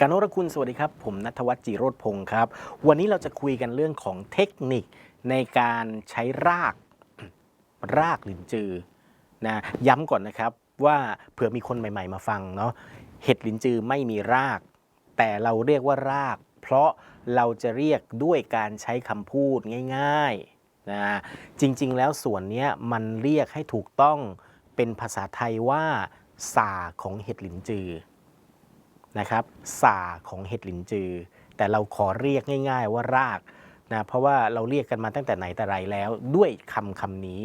การโนรคุณสวัสดีครับ ผมนัทวัฒน์จิโรธพงศ์ครับ วันนี้เราจะคุยกันเรื่องของเทคนิคในการใช้รากรากหลินจือนะย้ำก่อนนะครับว่าเผื่อมีคนใหม่ ๆ มาฟังเนาะเห็ดหลินจือไม่มีราก แต่เราเรียกว่าราก เพราะเราจะเรียกด้วยการใช้คำพูดง่ายๆนะจริงๆ แล้วส่วนนี้มันเรียกให้ถูกต้องเป็นภาษาไทยว่าสาของเห็ดหลินจือ นะครับสาของเห็ดหลินจือ แต่เราขอเรียกง่าย ๆว่ารากนะเพราะว่าเราเรียกกันมาตั้งแต่ไหนแต่ไรแล้วด้วยคำคำนี้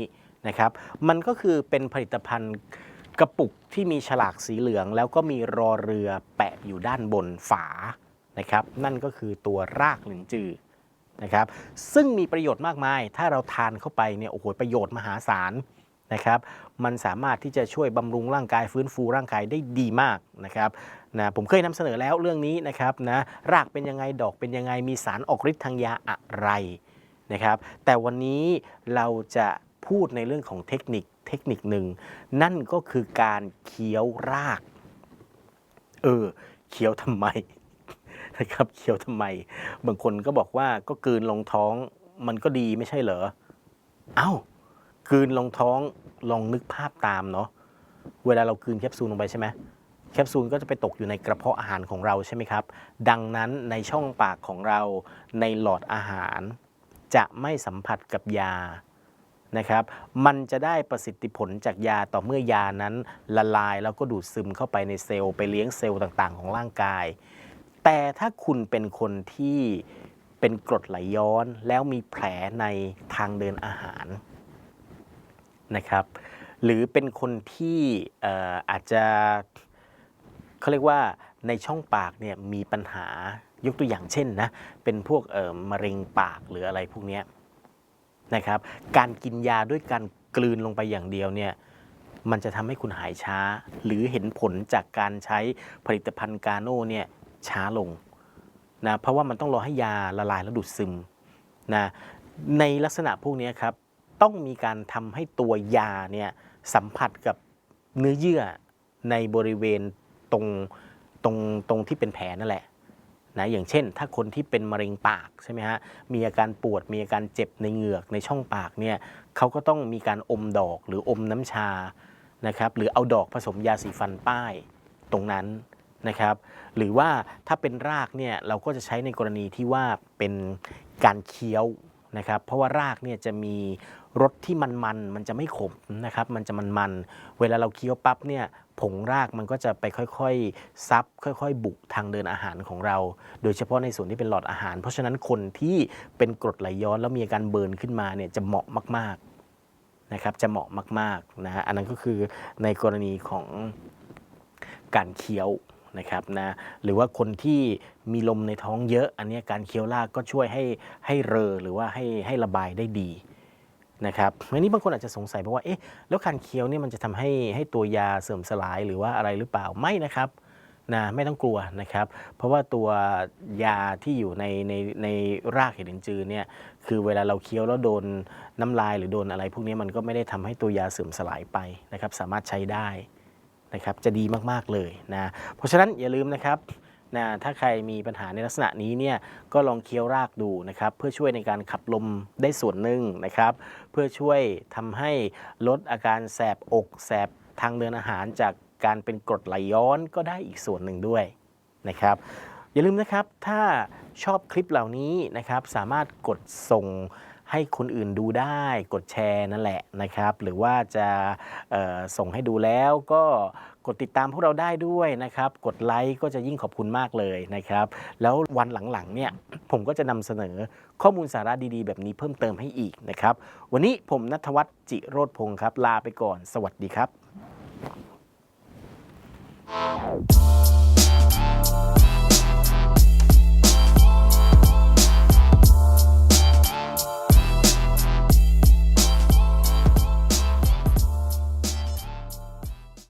นะครับมันก็คือเป็นผลิตภัณฑ์กระปุกที่มีฉลากสีเหลือง แล้วก็มีรอเรือแปะอยู่ด้านบนฝานะครับนั่นก็คือตัวรากหลินจือนะครับซึ่งมีประโยชน์มากมาย ถ้าเราทานเข้าไปเนี่ยโอ้โหประโยชน์มหาศาล นะครับมันสามารถที่จะช่วยบำรุงร่างกายฟื้นฟูร่างกายได้ดีมากนะครับนะผมเคยนำเสนอแล้วเรื่องนี้นะครับนะรากเป็นยังไงดอกเป็นยังไงมีสารออกฤทธิ์ทางยาอะไรนะครับแต่วันนี้เราจะพูดในเรื่องของเทคนิคเทคนิคหนึ่งนั่นก็คือการเคี้ยวรากเออเคี้ยวทำไมนะครับเคี้ยวทำไม บางคนก็บอกว่าก็กลืนลงท้องมันก็ดีไม่ใช่เหรอเอ้า กืนลงท้องลองนึกภาพตามเนาะเวลาเรากืนแคปซูลลงไปใช่ไหมแคปซูลก็จะไปตกอยู่ในกระเพาะอาหารของเราใช่ไหมครับ ดังนั้นในช่องปากของเราในหลอดอาหาร จะไม่สัมผัสกับยานะครับ มันจะได้ประสิทธิผลจากยาต่อเมื่อยานั้นละลายแล้วก็ดูดซึมเข้าไปในเซลล์ไปเลี้ยงเซลล์ต่างๆ ของร่างกาย แต่ถ้าคุณเป็นคนที่เป็นกรดไหลย้อนแล้วมีแผลในทางเดินอาหาร นะครับ หรือเป็นคนที่ออาจจะเขาเรียกว่าในช่องปากเนี่ยมีปัญหายกตัวอย่างเช่นนะเป็นพวกมะเร็งปากหรืออะไรพวกนี้นะครับการกินยาด้วยการกลืนลงไปอย่างเดียวเนี่ยมันจะทำให้คุณหายช้า หรือเห็นผลจากการใช้ผลิตภัณฑ์กาโน่เนี่ยช้าลงนะเพราะว่ามันต้องรอให้ยาละลายแล้วดูดซึมนะในลักษณะพวกนี้ครับ ต้องมีการทำให้ตัวยาเนี่ยสัมผัสกับเนื้อเยื่อในบริเวณตรงตรงตรงที่เป็นแผลนั่นแหละนะอย่างเช่น ถ้าคนที่เป็นมะเร็งปากใช่ไหมฮะมีอาการปวดมีอาการเจ็บในเหงือกในช่องปากเนี่ยเขาก็ต้องมีการอมดอกหรืออมน้ำชานะครับหรือเอาดอกผสมยาสีฟันป้ายตรงนั้นนะครับ หรือว่าถ้าเป็นรากเนี่ยเราก็จะใช้ในกรณีที่ว่าเป็นการเคี้ยว นะครับเพราะว่ารากเนี่ยจะมีรสที่มันมันมันจะไม่ขมนะครับมันจะมันมันเวลาเราเคี้ยวปั๊บเนี่ยผงรากมันก็จะไปค่อยๆซับค่อยๆ บุกทางเดินอาหารของเรา โดยเฉพาะในส่วนที่เป็นหลอดอาหาร เพราะฉะนั้นคนที่เป็นกรดไหลย้อนแล้วมีอาการเบิร์นขึ้นมาเนี่ยจะเหมาะมากๆนะครับจะเหมาะมากๆนะฮะอันนั้นก็คือในกรณีของการเคี้ยว นะครับนะหรือว่าคนที่มีลมในท้องเยอะ อันนี้การเคี้ยวรากก็ช่วยให้ให้เรอหรือว่าให้ให้ระบายได้ดีนะครับอันนี้บางคนอาจจะสงสัยว่าเอ๊ะแล้วการเคี้ยวเนี่ยมันจะทำให้ให้ตัวยาเสื่อมสลายหรือว่าอะไรหรือเปล่าไม่นะครับนะไม่ต้องกลัวนะครับ เพราะว่าตัวยาที่อยู่ในในในรากเห็ดลินจือเนี่ยคือเวลาเราเคี้ยวแล้วโดนน้ำลายหรือโดนอะไร พวกนี้มันก็ไม่ได้ทำให้ตัวยาเสื่อมสลายไปนะครับ สามารถใช้ได้ นะครับจะดีมากๆเลยนะเพราะฉะนั้นอย่าลืมนะครับนะถ้าใครมีปัญหาในลักษณะนี้เนี่ยก็ลองเคี้ยวรากดูนะครับเพื่อช่วยในการขับลมได้ส่วนหนึ่งนะครับ เพื่อช่วยทำให้ลดอาการแสบอกแสบทางเดินอาหารจากการเป็นกรดไหลย้อนก็ได้อีกส่วนหนึ่งด้วยนะครับ อย่าลืมนะครับถ้าชอบคลิปเหล่านี้นะครับสามารถกดส่ง ให้คนอื่นดูได้กดแชร์นั่นแหละนะครับ หรือว่าจะส่งให้ดูแล้วก็กดติดตามพวกเราได้ด้วยนะครับ กดไลค์ก็จะยิ่งขอบคุณมากเลยนะครับ แล้ววันหลังๆเนี่ยผมก็จะนำเสนอข้อมูลสาระดีๆ แบบนี้เพิ่มเติมให้อีกนะครับ วันนี้ผมนัทวัฒน์จิโรธพงศ์ครับ ลาไปก่อน สวัสดีครับ